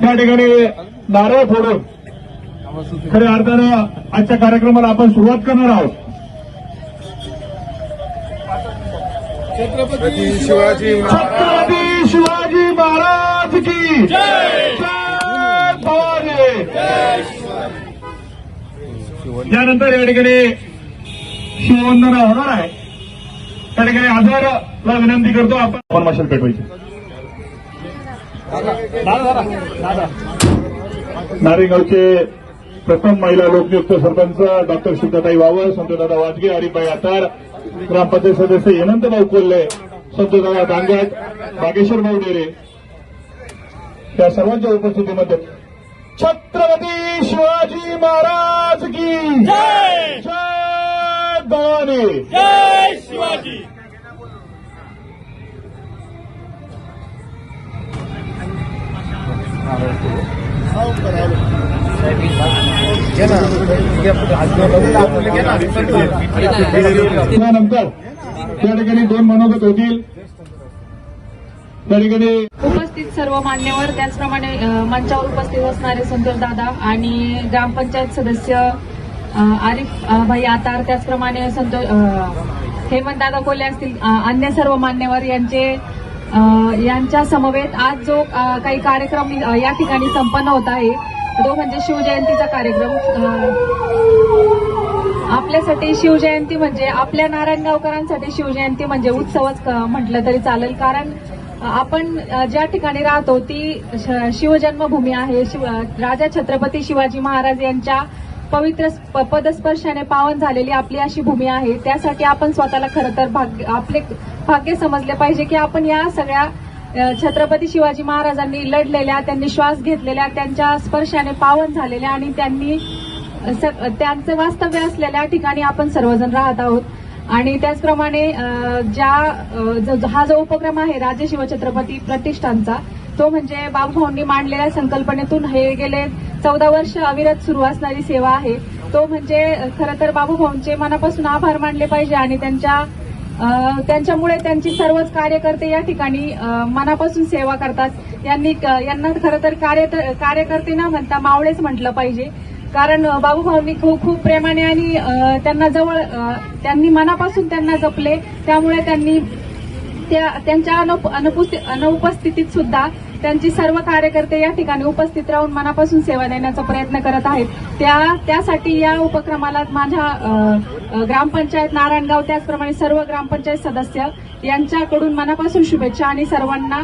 त्या ठिकाणी नारळ फोडून खऱ्या अर्थानं आजच्या कार्यक्रमाला आपण सुरुवात करणार आहोत. छत्रपती शिवाजी छत्रपती शिवाजी महाराज की भवानी. त्यानंतर या ठिकाणी शिववंदना होणार आहे. त्या ठिकाणी आधारला विनंती करतो आपण मशाल पेटवायची. नारेगावचे प्रथम महिला लोकनियुक्त सरपंच डॉक्टर शिवदाताई वावळ संतदादा वाजगे हरिभाई आतार ग्रामपंचायत सदस्य हेमंतभाऊ कोल्हे संतदादा दांगट बागेश्वर भाऊ डेरे. या सर्वांच्या उपस्थितीमध्ये छत्रपती शिवाजी महाराज की जय! जय भवानी जय शिवाजी! त्या ठिकाणी दोन मनोगत होतील. त्या ठिकाणी उपस्थित सर्व मान्यवर त्याचप्रमाणे मंचावर उपस्थित असणारे संतोष दादा आणि ग्रामपंचायत सदस्य आरिफ भाई आतार त्याचप्रमाणे संतोष हेमंत दादा कोल्हे असतील अन्य सर्व मान्यवर यांचे यांच्या समवेत आज जो काही कार्यक्रम या ठिकाणी संपन्न होत आहे तो म्हणजे शिवजयंतीचा कार्यक्रम आपल्यासाठी शिवजयंती म्हणजे आपल्या नारायणगावकरांसाठी शिवजयंती म्हणजे उत्सवच क- म्हटलं तरी चालेल. कारण आपण ज्या ठिकाणी राहतो ती श- शिवजन्मभूमी आहे. शिव राजा छत्रपती शिवाजी महाराज यांच्या पवित्र पदस्पर्शाने पावन झालेली आपली अशी भूमी आहे. त्यासाठी आपण स्वतःला खरं तर भाग्य आपले भाग्य समजले पाहिजे की आपण या सगळ्या छत्रपती शिवाजी महाराजांनी लढलेल्या त्यांनी श्वास घेतलेल्या त्यांच्या स्पर्शाने पावन झालेल्या आणि त्यांनी स- त्यांचं वास्तव्य असलेल्या ठिकाणी आपण सर्वजण राहत आहोत. आणि त्याचप्रमाणे ज्या जो- हा जो उपक्रम आहे राजे शिवछत्रपती प्रतिष्ठानचा तो म्हणजे बाबूभाऊंनी मांडलेल्या संकल्पनेतून हे गेले चौदा वर्ष अविरत सुरू असणारी सेवा आहे. तो म्हणजे खरं तर बाबूभाऊंचे मनापासून आभार मानले पाहिजे आणि त्यांच्या त्यांच्यामुळे त्यांची सर्वच कार्यकर्ते या ठिकाणी मनापासून सेवा करतात. यांनी यांना खरं तर कार्य कार्यकर्ते न म्हणता मावळेच म्हटलं पाहिजे. कारण बाबूभाऊंनी खूप खूप प्रेमाने आणि त्यांना जवळ त्यांनी मनापासून त्यांना जपले. त्यामुळे त्यांनी त्या त्यांच्या अनुपस्थितीत सुद्धा त्यांची सर्व कार्यकर्ते या ठिकाणी उपस्थित राहून मनापासून सेवा देण्याचा प्रयत्न करत आहेत. त्या त्यासाठी या उपक्रमाला माझ्या ग्रामपंचायत नारायणगाव त्याचप्रमाणे सर्व ग्रामपंचायत सदस्य यांच्याकडून मनापासून शुभेच्छा आणि सर्वांना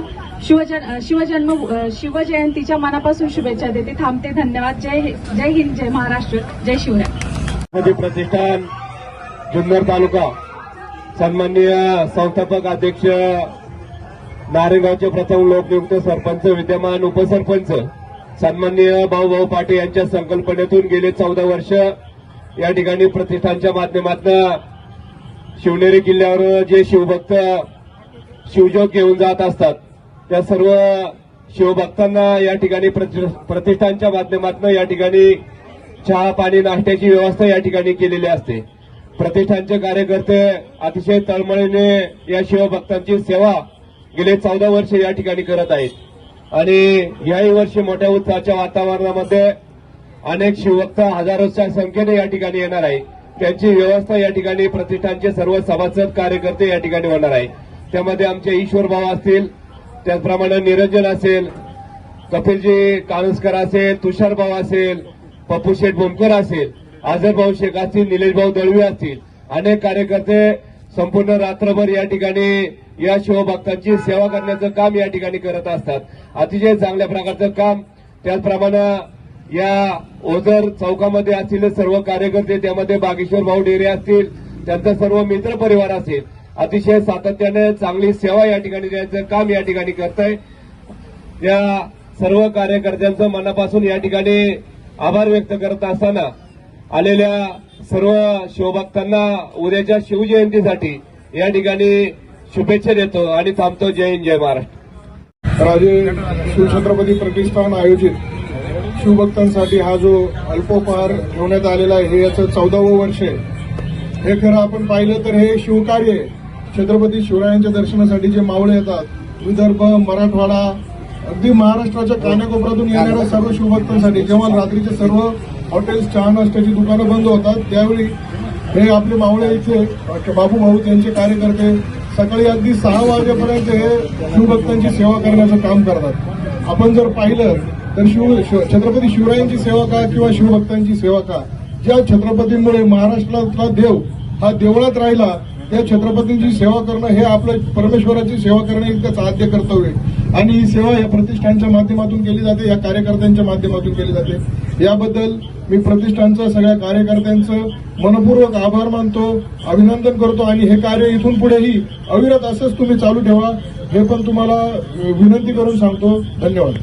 शिवजन शिवजन्म शिवजयंतीच्या मनापासून शुभेच्छा देते. थांबते. धन्यवाद. जय जय हिंद जय महाराष्ट्र जय शिवराय. प्रतिष्ठान जुन्नर तालुका. सन्माननीय संस्थापक अध्यक्ष नारेगावचे प्रथम लोकनियुक्त सरपंच विद्यमान उपसरपंच सन्माननीय भाऊभाऊ पाटील यांच्या संकल्पनेतून गेले चौदा वर्ष. या ठिकाणी प्रतिष्ठानच्या माध्यमातून शिवनेरी किल्ल्यावर जे शिवभक्त शिवजोग घेऊन जात असतात त्या सर्व शिवभक्तांना या ठिकाणी प्रति- प्रतिष्ठानच्या माध्यमातून या ठिकाणी चहा पाणी नाश्त्याची व्यवस्था या ठिकाणी केलेली असते. प्रतिष्ठानचे कार्यकर्ते अतिशय तळमळीने या शिवभक्तांची सेवा गेले चौदा वर्ष या ठिकाणी करत आहेत. आणि याही वर्षी मोठ्या उत्साहाच्या वातावरणामध्ये अनेक शिवभक्त हजारोच्या संख्येने या ठिकाणी येणार आहे त्यांची व्यवस्था या ठिकाणी प्रतिष्ठानचे सर्व सभासद कार्यकर्ते या ठिकाणी होणार आहे त्यामध्ये आमचे ईश्वर भाऊ असतील त्याचप्रमाणे निरंजन असेल कपिलजी कानुस्कर असेल तुषार भाऊ असेल पप्पू शेठ भोमकर असेल आझरभाऊ शेख असतील निलेशभाऊ दळवी असतील अनेक कार्यकर्ते संपूर्ण रात्रभर या ठिकाणी या शिवभक्तांची सेवा करण्याचं काम या ठिकाणी करत असतात. अतिशय चांगल्या प्रकारचं काम. त्याचप्रमाणे या ओझर चौकामध्ये असलेले सर्व कार्यकर्ते त्यामध्ये बागेश्वर भाऊ डेरे असतील त्यांचा सर्व मित्र परिवार असेल अतिशय सातत्याने चांगली सेवा या ठिकाणी द्यायचं काम या ठिकाणी करत आहे या सर्व कार्यकर्त्यांचं मनापासून या ठिकाणी आभार व्यक्त करत असताना आलेल्या सर्व शिवभक्तांना उद्याच्या शिवजयंतीसाठी या ठिकाणी शुभेच्छा देतो आणि थांबतो. जय हिंद जय महाराष्ट्र. राजे शिवछत्रपती प्रतिष्ठान आयोजित शिवभक्तांसाठी हा जो अल्पोपहार ठेवण्यात आलेला आहे हे याचं चौदावं वर्ष आहे. हे खरं आपण पाहिलं तर हे शिवकार्य छत्रपती शिवरायांच्या दर्शनासाठी जे मावळे येतात विदर्भ मराठवाडा अगदी महाराष्ट्राच्या कानाकोपऱ्यातून येणाऱ्या सर्व शिवभक्तांसाठी जेव्हा रात्रीचे सर्व हॉटेल्स चहा नाश्त्याची दुकानं बंद होतात. त्यावेळी हे आपले मावळे इथे बाबू भाऊ त्यांचे कार्यकर्ते सकाळी अगदी सहा वाजेपर्यंत हे शिवभक्तांची सेवा करण्याचं काम करतात. आपण जर पाहिलं तर शिव शिव- छत्रपती शिवरायांची सेवा का किंवा शिवभक्तांची सेवा का? ज्या छत्रपतींमुळे महाराष्ट्रातला देव हा देवळात राहिला त्या छत्रपतींची सेवा करणं हे आपलं परमेश्वराची सेवा करणं इतकंच आद्य कर्तव्य आहे. आणि ही सेवा या प्रतिष्ठानच्या माध्यमातून केली जाते या कार्यकर्त्यांच्या माध्यमातून केली जाते. याबद्दल मी प्रतिष्ठानचं सगळ्या कार्यकर्त्यांचं मनपूर्वक आभार मानतो अभिनंदन करतो आणि हे कार्य इथून पुढेही अविरत असंच तुम्ही चालू ठेवा हे पण तुम्हाला विनंती करून सांगतो. धन्यवाद.